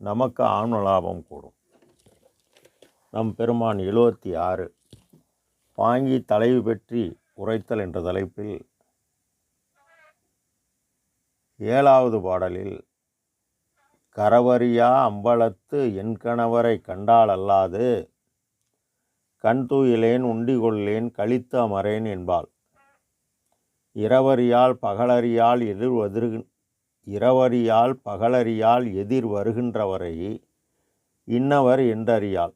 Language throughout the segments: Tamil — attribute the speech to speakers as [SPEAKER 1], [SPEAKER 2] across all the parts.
[SPEAKER 1] நமக்கு ஆன்ம லாபம் கூடும். நம் பெருமான் எழுபத்தி ஆறு வாங்கி தலைவு பெற்றி உரைத்தல் என்ற தலைப்பில் ஏழாவது பாடலில் கரவரியா அம்பலத்து என் கணவரை கண்டால் அல்லாது கண் தூயிலேன் உண்டி கொள்ளேன் கழித்து அமரேன் என்பாள். இரவறியால் பகலறியால் எதிர் வதிரு இரவறியால் பகலறியால் எதிர் வருகின்றவரை இன்னவர் என்றறியாள்.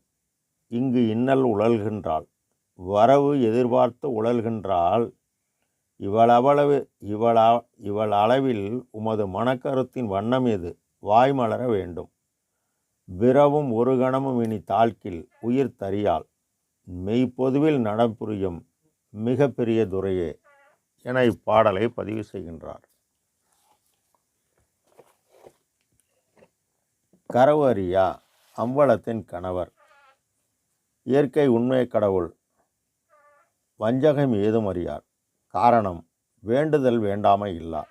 [SPEAKER 1] இங்கு இன்னல் உழல்கின்றாள். வரவு எதிர்பார்த்து உழல்கின்றாள். இவளவளவு இவள இவள் அளவில் உமது மனக்கருத்தின் வண்ணம் எது? வாய் மலர வேண்டும். விரவும் ஒரு கணமும் இனி தாழ்க்கில் உயிர் தறியாள். மெய்ப்பொதுவில் நடப்புரியும் மிக பெரிய துறையே என இப்பாடலை பதிவு செய்கின்றார். கரவரியா அம்பலத்தின் கணவர். இயற்கை உண்மை கடவுள். வஞ்சகம் ஏதும் அறியார். காரணம் வேண்டுதல் வேண்டாமை இல்லார்.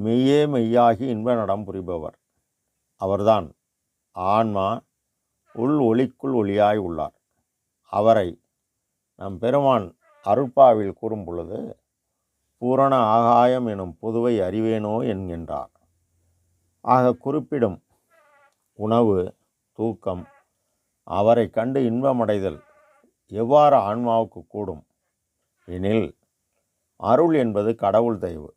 [SPEAKER 1] மெய்யே மெய்யாகி இன்ப நடம் புரிபவர். அவர்தான் ஆன்மா உள் ஒளிக்குள் ஒளியாய் உள்ளார். அவரை நம் பெருமான் அருட்பாவில் கூறும் பொழுது பூரண ஆகாயம் எனும் பொதுவை அறிவேனோ என்கின்றார். ஆக குறிப்பிடும் உணவு தூக்கம் அவரை கண்டு இன்பமடைதல் எவ்வாறு ஆன்மாவுக்கு கூடும்? எனில் அருள் என்பது கடவுள் தெய்வு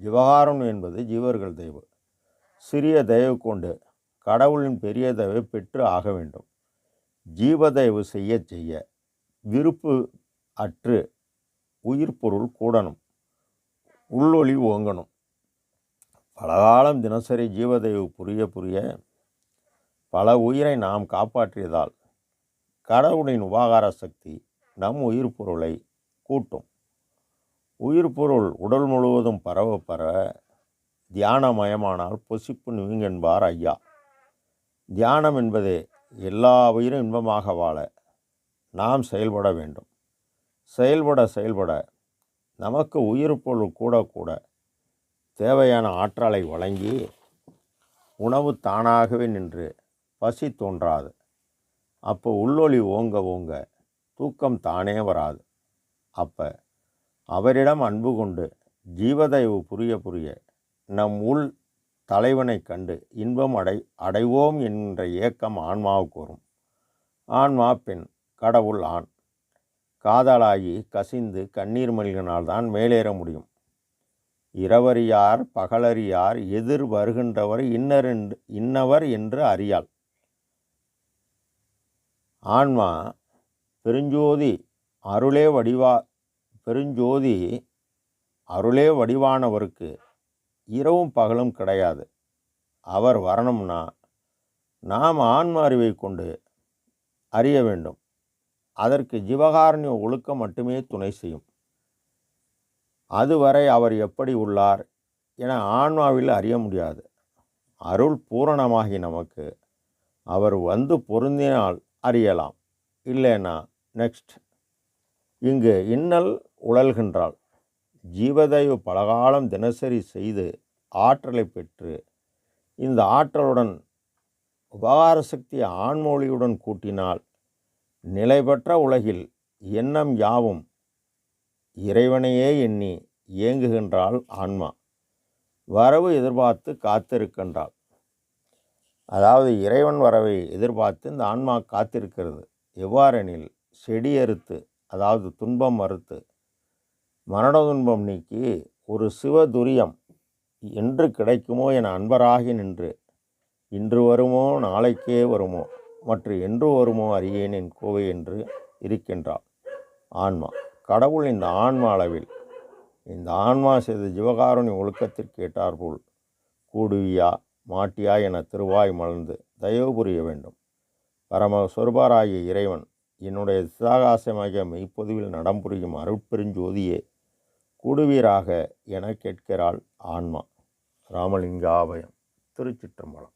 [SPEAKER 1] விவகாரம் என்பது ஜீவர்கள் தெய்வு. சிறிய தயவு கொண்டு கடவுளின் பெரிய தயவை பெற்று ஆக வேண்டும். ஜீவதயவு செய்ய செய்ய விருப்பு அற்று உயிர் பொருள் கூடணும் உள்ளொளி ஓங்கணும். பலகாலம் தினசரி ஜீவதயவு புரிய புரிய பல உயிரை நாம் காப்பாற்றியதால் கடவுளின் உபகார சக்தி நம் உயிர் பொருளை கூட்டும். உயிர் பொருள் உடல் முழுவதும் பரவ பரவ தியானமயமானால் பொசிப்பு நீங்கென்பார் ஐயா. தியானம் என்பதே எல்லா உயிரும் இன்பமாக வாழ நாம் செயல்பட வேண்டும். செயல்பட செயல்பட நமக்கு உயிர் பொருள் கூட கூட தேவையான ஆற்றலை வழங்கி உணவு தானாகவே நின்று பசி தோன்றாது. அப்போ உள்ளொளி ஓங்க ஓங்க தூக்கம் தானே வராது. அப்போ அவரிடம் அன்பு கொண்டு ஜீவதயவு புரிய புரிய நம் உள் தலைவனை கண்டு இன்பம் அடை அடைவோம் என்ற ஏக்கம் ஆன்மாவுக்கு வரும். ஆன்மா பெண் கடவுள் ஆண். காதலாகி கசிந்து கண்ணீர் மல்கினால்தான் மேலேற முடியும். இரவறியார் பகலறியார் எதிர் வருகின்றவர் இன்னர் என்று இன்னவர் என்று அறியாள். ஆன்மா பெருஞ்சோதி அருளே வடிவா பெருஞ்சோதி அருளே வடிவானவருக்கு இரவும் பகலும் கிடையாது. அவர் வரணும்னா நாம் ஆன்ம அறிவை கொண்டு அறிய வேண்டும். அதற்கு ஜீவகாரண்ய ஒழுக்கம் மட்டுமே துணை செய்யும். அதுவரை அவர் எப்படி உள்ளார் என ஆன்மாவில் அறிய முடியாது. அருள் பூரணமாகி நமக்கு அவர் வந்து பொருந்தினால் அறியலாம். இல்லைன்னா நெக்ஸ்ட் இங்கு இன்னல் உழல்கின்றாள். ஜீவதயவு பலகாலம் தினசரி செய்து ஆற்றலை பெற்று இந்த ஆற்றலுடன் உபகார சக்தி ஆண்மொழியுடன் கூட்டினால் நிலைபெற்ற உலகில் எண்ணம் யாவும் இறைவனையே எண்ணி இயங்குகின்றாள் ஆன்மா. வரவு எதிர்பார்த்து காத்திருக்கின்றாள். அதாவது இறைவன் வரவை எதிர்பார்த்து இந்த ஆன்மா காத்திருக்கிறது. எவ்வாறெனில் செடி அறுத்து அதாவது துன்பம் மறுத்து மரண துன்பம் நீக்கி ஒரு சிவ துரியம் என்று கிடைக்குமோ என அன்பராகி நின்று இன்று வருமோ நாளைக்கே வருமோ மற்ற என்று வருமோ அறியேன் என் கோவை என்று இருக்கின்றாள் ஆன்மா. கடவுள் இந்த ஆன்மா அளவில் இந்த ஆன்மா செய்த ஜீவகாரணி ஒழுக்கத்திற்கு ஏற்றாற்போல் கூடுவியா மாட்டியா என திருவாய் மலர்ந்து தயவு புரிய வேண்டும். பரம சொருபாராகிய இறைவன் என்னுடைய சிதாகாசமாகிய மெய்ப்பொதுவில் நடம்புரியும் அருட்பெருஞ்சோதியே கூடுவீராக என கேட்கிறாள் ஆன்மா. ராமலிங்காபயம் திருச்சிற்றம்பலம்.